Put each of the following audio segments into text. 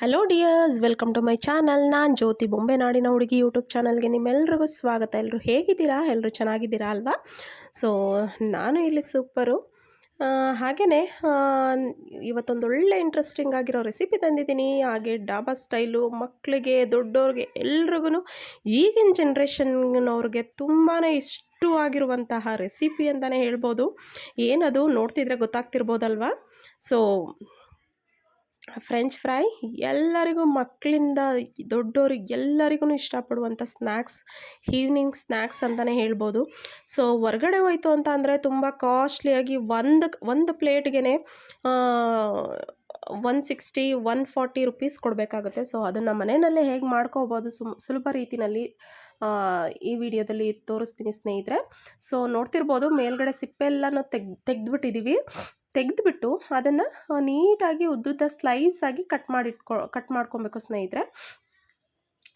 Hello dears welcome to my channel ನಾನು ಜ್ಯೋತಿ ಬೊಂಬೆ ನಾಡಿನ ಹುಡುಗಿ ಯೂಟ್ಯೂಬ್ ಚಾನಲ್ಗೆ ನಿಮ್ಮೆಲ್ರಿಗೂ ಸ್ವಾಗತ. ಎಲ್ಲರೂ ಹೇಗಿದ್ದೀರಾ? ಎಲ್ಲರೂ ಚೆನ್ನಾಗಿದ್ದೀರಾ ಅಲ್ವಾ? ಸೊ ನಾನು ಇಲ್ಲಿ ಸೂಪರು ಹಾಗೆಯೇ ಇವತ್ತೊಂದು ಒಳ್ಳೆ ಇಂಟ್ರೆಸ್ಟಿಂಗ್ ಆಗಿರೋ ರೆಸಿಪಿ ತಂದಿದ್ದೀನಿ. ಹಾಗೆ ಡಾಬಾ ಸ್ಟೈಲು ಮಕ್ಕಳಿಗೆ ದೊಡ್ಡವ್ರಿಗೆ ಎಲ್ರಿಗೂ ಈಗಿನ ಜನ್ರೇಷನ್ನವ್ರಿಗೆ ತುಂಬಾ ಇಷ್ಟವಾಗಿರುವಂತಹ ರೆಸಿಪಿ ಅಂತಲೇ ಹೇಳ್ಬೋದು. ಏನದು ನೋಡ್ತಿದ್ರೆ ಗೊತ್ತಾಗ್ತಿರ್ಬೋದಲ್ವಾ? ಸೊ ಫ್ರೆಂಚ್ ಫ್ರೈ ಎಲ್ಲರಿಗೂ ಮಕ್ಕಳಿಂದ ದೊಡ್ಡೋರಿಗೆ ಎಲ್ಲರಿಗೂ ಇಷ್ಟಪಡುವಂಥ ಸ್ನ್ಯಾಕ್ಸ್ ಈವ್ನಿಂಗ್ ಸ್ನ್ಯಾಕ್ಸ್ ಅಂತಲೇ ಹೇಳ್ಬೋದು. ಸೊ ಹೊರ್ಗಡೆ ಹೋಯ್ತು ಅಂತ ಅಂದರೆ ತುಂಬ ಕಾಸ್ಟ್ಲಿಯಾಗಿ ಒಂದು ಒಂದು ಪ್ಲೇಟ್ಗೆ one sixty one forty rupees ಕೊಡಬೇಕಾಗುತ್ತೆ. ಸೊ ಅದನ್ನು ಮನೆಯಲ್ಲೇ ಹೇಗೆ ಮಾಡ್ಕೋಬೋದು ಸುಲಭ ರೀತಿಯಲ್ಲಿ ಈ ವಿಡಿಯೋದಲ್ಲಿ ತೋರಿಸ್ತೀನಿ ಸ್ನೇಹಿತರೆ. ಸೊ ನೋಡ್ತಿರ್ಬೋದು ಮೇಲ್ಗಡೆ ಸಿಪ್ಪೆಲ್ಲನೂ ತೆಗ್ ತೆಗೆದ್ಬಿಟ್ಟಿದ್ದೀವಿ ತೆಗೆದ್ಬಿಟ್ಟು ಅದನ್ನು ನೀಟಾಗಿ ಉದ್ದುದ್ದ ಸ್ಲೈಸ್ ಆಗಿ ಕಟ್ ಮಾಡಿಟ್ಕೊ ಕಟ್ ಮಾಡ್ಕೊಬೇಕು ಸ್ನೇಹಿತರೆ.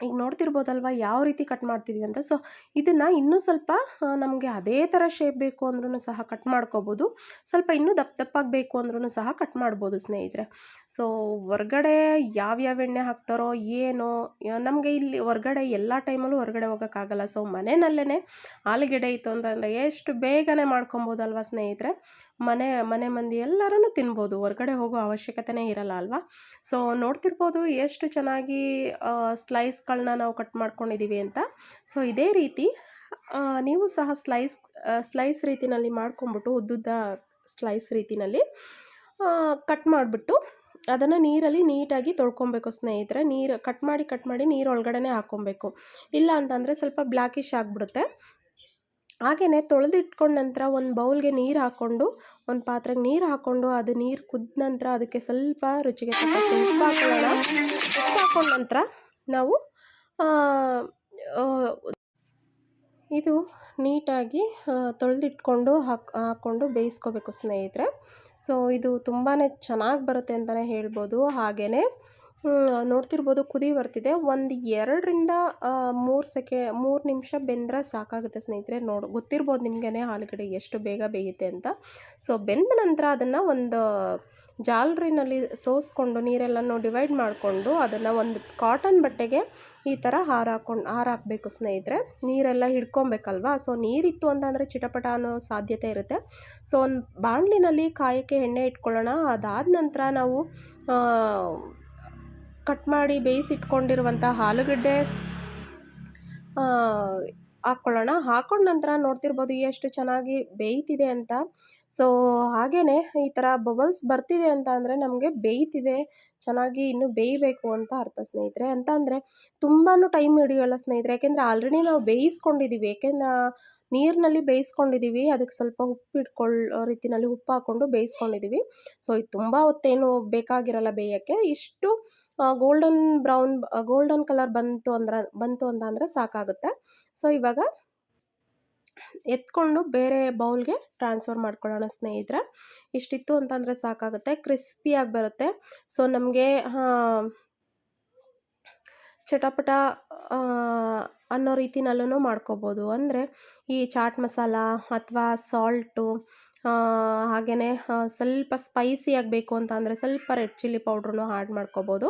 ಈಗ ನೋಡ್ತಿರ್ಬೋದಲ್ವ ಯಾವ ರೀತಿ ಕಟ್ ಮಾಡ್ತಿದ್ವಿ ಅಂತ. ಸೊ ಇದನ್ನು ಇನ್ನೂ ಸ್ವಲ್ಪ ನಮಗೆ ಅದೇ ಥರ ಶೇಪ್ ಬೇಕು ಅಂದ್ರೂ ಸಹ ಕಟ್ ಮಾಡ್ಕೋಬೋದು. ಸ್ವಲ್ಪ ಇನ್ನೂ ದಪ್ಪ ದಪ್ಪಾಗಿ ಬೇಕು ಅಂದ್ರೂ ಸಹ ಕಟ್ ಮಾಡ್ಬೋದು ಸ್ನೇಹಿತರೆ. ಸೊ ಹೊರ್ಗಡೆ ಯಾವ್ಯಾವ ಎಣ್ಣೆ ಹಾಕ್ತಾರೋ ಏನೋ ನಮಗೆ ಇಲ್ಲಿ ಹೊರ್ಗಡೆ ಎಲ್ಲ ಟೈಮಲ್ಲೂ ಹೊರಗಡೆ ಹೋಗೋಕ್ಕಾಗಲ್ಲ. ಸೊ ಮನೆಯಲ್ಲೇ ಆಲೂಗೆಡ್ಡೆ ಇತ್ತು ಅಂತಂದರೆ ಎಷ್ಟು ಬೇಗನೆ ಮಾಡ್ಕೊಬೋದಲ್ವ ಸ್ನೇಹಿತರೆ. ಮನೆ ಮನೆ ಮಂದಿ ಎಲ್ಲರೂ ತಿನ್ಬೋದು. ಹೊರ್ಗಡೆ ಹೋಗೋ ಅವಶ್ಯಕತೆನೇ ಇರಲ್ಲ ಅಲ್ವಾ? ಸೊ ನೋಡ್ತಿರ್ಬೋದು ಎಷ್ಟು ಚೆನ್ನಾಗಿ ಸ್ಲೈಸ್ಗಳನ್ನ ನಾವು ಕಟ್ ಮಾಡ್ಕೊಂಡಿದ್ದೀವಿ ಅಂತ. ಸೊ ಇದೇ ರೀತಿ ನೀವು ಸಹ ಸ್ಲೈಸ್ ಸ್ಲೈಸ್ ರೀತಿನಲ್ಲಿ ಮಾಡ್ಕೊಂಬಿಟ್ಟು ಉದ್ದುದ್ದ ಸ್ಲೈಸ್ ರೀತಿನಲ್ಲಿ ಕಟ್ ಮಾಡಿಬಿಟ್ಟು, ಅದನ್ನು ನೀರಲ್ಲಿ ನೀಟಾಗಿ ತೊಳ್ಕೊಬೇಕು ಸ್ನೇಹಿತರೆ. ನೀರು ಕಟ್ ಮಾಡಿ ಕಟ್ ಮಾಡಿ ನೀರು ಒಳಗಡೆ ಹಾಕ್ಕೊಬೇಕು. ಇಲ್ಲ ಅಂತಂದರೆ ಸ್ವಲ್ಪ ಬ್ಲ್ಯಾಕಿಶ್ ಆಗಿಬಿಡುತ್ತೆ. ಹಾಗೆಯೇ ತೊಳೆದಿಟ್ಕೊಂಡ ನಂತರ ಒಂದು ಬೌಲ್ಗೆ ನೀರು ಹಾಕ್ಕೊಂಡು ಒಂದು ಪಾತ್ರೆಗೆ ನೀರು ಹಾಕ್ಕೊಂಡು ಅದು ನೀರು ಕುದ್ದ ನಂತರ ಅದಕ್ಕೆ ಸ್ವಲ್ಪ ರುಚಿಗೆ ಸ್ವಲ್ಪ ಉಪ್ಪು ಉಪ್ಪು ಹಾಕೊಂಡ ನಂತರ ನಾವು ಇದು ನೀಟಾಗಿ ತೊಳೆದಿಟ್ಕೊಂಡು ಹಾಕ್ ಹಾಕ್ಕೊಂಡು ಬೇಯಿಸ್ಕೋಬೇಕು ಸ್ನೇಹಿತರೆ. ಸೊ, ಇದು ತುಂಬಾ ಚೆನ್ನಾಗಿ ಬರುತ್ತೆ ಅಂತಲೇ ಹೇಳ್ಬೋದು. ಹಾಗೆಯೇ ನೋಡ್ತಿರ್ಬೋದು ಕುದಿ ಬರ್ತಿದೆ. ಒಂದು ಎರಡರಿಂದ ಮೂರು ಸೆಕೆ, ಮೂರು ನಿಮಿಷ ಬೆಂದರೆ ಸಾಕಾಗುತ್ತೆ ಸ್ನೇಹಿತರೆ. ನೋಡಿ, ಗೊತ್ತಿರ್ಬೋದು ನಿಮಗೇ ಆಲೂಗಡ್ಡೆ ಎಷ್ಟು ಬೇಗ ಬೇಯುತ್ತೆ ಅಂತ. ಸೊ, ಬೆಂದ ನಂತರ ಅದನ್ನು ಒಂದು ಜಾಲರಿನಲ್ಲಿ ಸೋಸ್ಕೊಂಡು, ನೀರೆಲ್ಲನೂ ಡಿವೈಡ್ ಮಾಡಿಕೊಂಡು ಅದನ್ನು ಒಂದು ಕಾಟನ್ ಬಟ್ಟೆಗೆ ಈ ಥರ ಹಾರ ಹಾಕೊಂಡು ಹಾರ ಹಾಕಬೇಕು ಸ್ನೇಹಿತರೆ. ನೀರೆಲ್ಲ ಹಿಡ್ಕೊಬೇಕಲ್ವಾ? ಸೊ, ನೀರಿತ್ತು ಅಂತಂದರೆ ಚಿಟಪಟ ಅನ್ನೋ ಸಾಧ್ಯತೆ ಇರುತ್ತೆ. ಸೊ, ಒಂದು ಬಾಣಲಿನಲ್ಲಿ ಕಾಯಕ್ಕೆ ಎಣ್ಣೆ ಇಟ್ಕೊಳ್ಳೋಣ. ಅದಾದ ನಂತರ ನಾವು ಕಟ್ ಮಾಡಿ ಬೇಯಿಸಿಟ್ಕೊಂಡಿರುವಂಥ ಆಲೂಗಡ್ಡೆ ಹಾಕ್ಕೊಳ್ಳೋಣ ಹಾಕೊಂಡ ನಂತರ ನೋಡ್ತಿರ್ಬೋದು ಎಷ್ಟು ಚೆನ್ನಾಗಿ ಬೇಯ್ತಿದೆ ಅಂತ. ಸೊ ಹಾಗೇ ಈ ಥರ ಬಬಲ್ಸ್ ಬರ್ತಿದೆ ಅಂತ ಅಂದರೆ ನಮಗೆ ಬೇಯ್ತಿದೆ, ಚೆನ್ನಾಗಿ ಇನ್ನೂ ಬೇಯಬೇಕು ಅಂತ ಅರ್ಥ ಸ್ನೇಹಿತರೆ. ಅಂತ ಅಂದರೆ ತುಂಬಾ ಟೈಮ್ ಹಿಡಿಯೋಲ್ಲ ಸ್ನೇಹಿತರೆ. ಯಾಕೆಂದರೆ ಆಲ್ರೆಡಿ ನಾವು ಬೇಯಿಸ್ಕೊಂಡಿದ್ದೀವಿ ಯಾಕೆಂದ್ರೆ ನೀರಿನಲ್ಲಿ ಬೇಯಿಸ್ಕೊಂಡಿದ್ದೀವಿ ಅದಕ್ಕೆ ಸ್ವಲ್ಪ ಉಪ್ಪು ಇಟ್ಕೊಳ್ಳೋ ರೀತಿಯಲ್ಲಿ ಉಪ್ಪು ಹಾಕ್ಕೊಂಡು ಬೇಯಿಸ್ಕೊಂಡಿದ್ದೀವಿ ಸೊ ಇದು ತುಂಬ ಹೊತ್ತೇನು ಬೇಕಾಗಿರಲ್ಲ ಬೇಯೋಕ್ಕೆ. ಇಷ್ಟು ಗೋಲ್ಡನ್ ಬ್ರೌನ್ ಗೋಲ್ಡನ್ ಕಲರ್ ಬಂತು ಅಂದ್ರೆ, ಬಂತು ಅಂತ ಅಂದರೆ ಸಾಕಾಗುತ್ತೆ. ಸೊ ಇವಾಗ ಎತ್ಕೊಂಡು ಬೇರೆ ಬೌಲ್ಗೆ ಟ್ರಾನ್ಸ್ಫರ್ ಮಾಡ್ಕೊಳ್ಳೋಣ ಸ್ನೇಹಿತರೆ. ಇಷ್ಟಿತ್ತು ಅಂತಂದರೆ ಸಾಕಾಗುತ್ತೆ ಕ್ರಿಸ್ಪಿಯಾಗಿ ಬರುತ್ತೆ. ಸೊ ನಮಗೆ ಚಟಪಟ ಅನ್ನೋ ರೀತಿನಲ್ಲೂ ಮಾಡ್ಕೋಬೋದು. ಅಂದರೆ ಈ ಚಾಟ್ ಮಸಾಲ ಅಥವಾ ಸಾಲ್ಟು ಹಾಗೆಯೇ ಸ್ವಲ್ಪ ಸ್ಪೈಸಿ ಆಗಬೇಕು ಅಂತ ಅಂದರೆ ಸ್ವಲ್ಪ ರೆಡ್ ಚಿಲ್ಲಿ ಪೌಡ್ರನ್ನು ಆ್ಯಡ್ ಮಾಡ್ಕೋಬೋದು.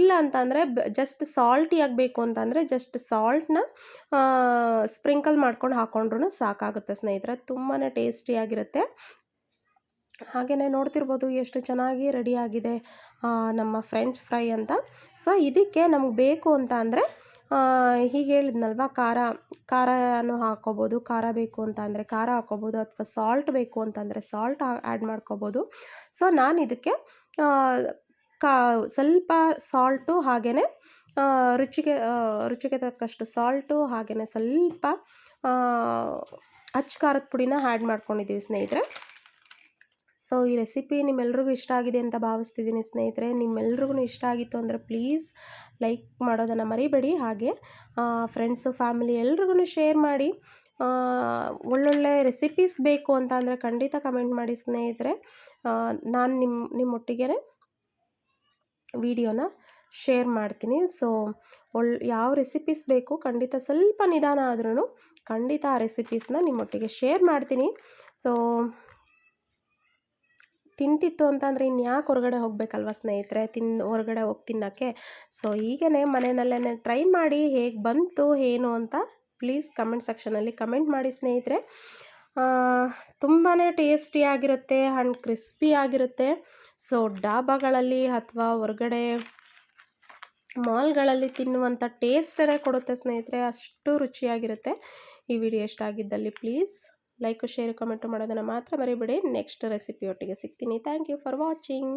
ಇಲ್ಲ ಅಂತಂದರೆ ಜಸ್ಟ್ ಸಾಲ್ಟಿ ಆಗಬೇಕು ಅಂತಂದರೆ ಜಸ್ಟ್ ಸಾಲ್ಟ್ನ ಸ್ಪ್ರಿಂಕಲ್ ಮಾಡ್ಕೊಂಡು ಹಾಕ್ಕೊಂಡ್ರೂ ಸಾಕಾಗುತ್ತೆ ಸ್ನೇಹಿತರೆ. ತುಂಬಾ ಟೇಸ್ಟಿಯಾಗಿರುತ್ತೆ ಹಾಗೆಯೇ ನೋಡ್ತಿರ್ಬೋದು ಎಷ್ಟು ಚೆನ್ನಾಗಿ ರೆಡಿಯಾಗಿದೆ ನಮ್ಮ ಫ್ರೆಂಚ್ ಫ್ರೈ ಅಂತ. ಸೊ ಇದಕ್ಕೆ ನಮ್ಗೆ ಬೇಕು ಅಂತ ಅಂದರೆ ಹೀಗೆ ಹೇಳಿದ್ನಲ್ವ? ಖಾರ, ಖಾರನೂ ಹಾಕ್ಕೋಬೋದು. ಖಾರ ಬೇಕು ಅಂತ ಅಂದರೆ ಖಾರ ಹಾಕ್ಕೋಬೋದು ಅಥವಾ ಸಾಲ್ಟ್ ಬೇಕು ಅಂತಂದರೆ ಸಾಲ್ಟ್ ಆ್ಯಡ್ ಮಾಡ್ಕೋಬೋದು. ಸೊ ನಾನು ಇದಕ್ಕೆ ಕಾ, ಸ್ವಲ್ಪ ಸಾಲ್ಟು ಹಾಗೆಯೇ ರುಚಿಗೆ ರುಚಿಗೆ ತಕ್ಕಷ್ಟು ಸಾಲ್ಟು ಹಾಗೆಯೇ ಸ್ವಲ್ಪ ಅಚ್ಚ ಖಾರದ ಪುಡಿನ ಆ್ಯಡ್ ಮಾಡ್ಕೊಂಡಿದ್ದೀವಿ ಸ್ನೇಹಿತರೆ. ಸೊ, ಈ ರೆಸಿಪಿ ನಿಮ್ಮೆಲ್ರಿಗೂ ಇಷ್ಟ ಆಗಿದೆ ಅಂತ ಭಾವಿಸ್ತಿದ್ದೀನಿ ಸ್ನೇಹಿತರೆ. ನಿಮ್ಮೆಲ್ರಿಗೂ ಇಷ್ಟ ಆಗಿತ್ತು ಅಂದರೆ ಪ್ಲೀಸ್ ಲೈಕ್ ಮಾಡೋದನ್ನು ಮರಿಬೇಡಿ. ಹಾಗೆ ಫ್ರೆಂಡ್ಸು ಫ್ಯಾಮಿಲಿ ಎಲ್ರಿಗೂ ಶೇರ್ ಮಾಡಿ. ಒಳ್ಳೊಳ್ಳೆ ರೆಸಿಪೀಸ್ ಬೇಕು ಅಂತ ಅಂದರೆ ಖಂಡಿತ ಕಮೆಂಟ್ ಮಾಡಿ ಸ್ನೇಹಿತರೆ. ನಾನು ನಿಮ್ಮ ನಿಮ್ಮೊಟ್ಟಿಗೆ ವಿಡಿಯೋನ ಶೇರ್ ಮಾಡ್ತೀನಿ. ಸೊ ಒಳ್, ಯಾವ ರೆಸಿಪೀಸ್ ಬೇಕು ಖಂಡಿತ ಸ್ವಲ್ಪ ನಿಧಾನ ಆದ್ರೂ ಖಂಡಿತ ಆ ರೆಸಿಪೀಸ್ನ ನಿಮ್ಮೊಟ್ಟಿಗೆ ಶೇರ್ ಮಾಡ್ತೀನಿ. ಸೊ ತಿಂತಿತ್ತು ಅಂತಂದರೆ ಇನ್ಯಾಕೆ ಹೊರಗಡೆ ಹೋಗಬೇಕಲ್ವ ಸ್ನೇಹಿತರೆ? ತಿನ್, ಹೊರಗಡೆ ಹೋಗಿ ತಿನ್ನೋಕ್ಕೆ ಸೊ ಹೀಗೇ ಮನೆಯಲ್ಲೇ ಟ್ರೈ ಮಾಡಿ ಹೇಗೆ ಬಂತು, ಏನು ಅಂತ ಪ್ಲೀಸ್ ಕಮೆಂಟ್ ಸೆಕ್ಷನಲ್ಲಿ ಕಮೆಂಟ್ ಮಾಡಿ ಸ್ನೇಹಿತರೆ. ತುಂಬಾ ಟೇಸ್ಟಿಯಾಗಿರುತ್ತೆ ಆ್ಯಂಡ್ ಕ್ರಿಸ್ಪಿ ಆಗಿರುತ್ತೆ. ಸೊ ಡಾಬಾಗಳಲ್ಲಿ ಅಥವಾ ಹೊರಗಡೆ ಮಾಲ್ಗಳಲ್ಲಿ ತಿನ್ನುವಂಥ ಟೇಸ್ಟರೇ ಕೊಡುತ್ತೆ ಸ್ನೇಹಿತರೆ. ಅಷ್ಟು ರುಚಿಯಾಗಿರುತ್ತೆ. ಈ ವಿಡಿಯೋ ಇಷ್ಟ ಆಗಿದ್ದಲ್ಲಿ ಪ್ಲೀಸ್ ಲೈಕ್ ಶೇರ್ ಕಮೆಂಟು ಮಾಡೋದನ್ನು ಮಾತ್ರ ಮರಿಬಿಡಿ. ನೆಕ್ಸ್ಟ್ ರೆಸಿಪಿ ಒಟ್ಟಿಗೆ ಸಿಗ್ತೀನಿ. Thank you for watching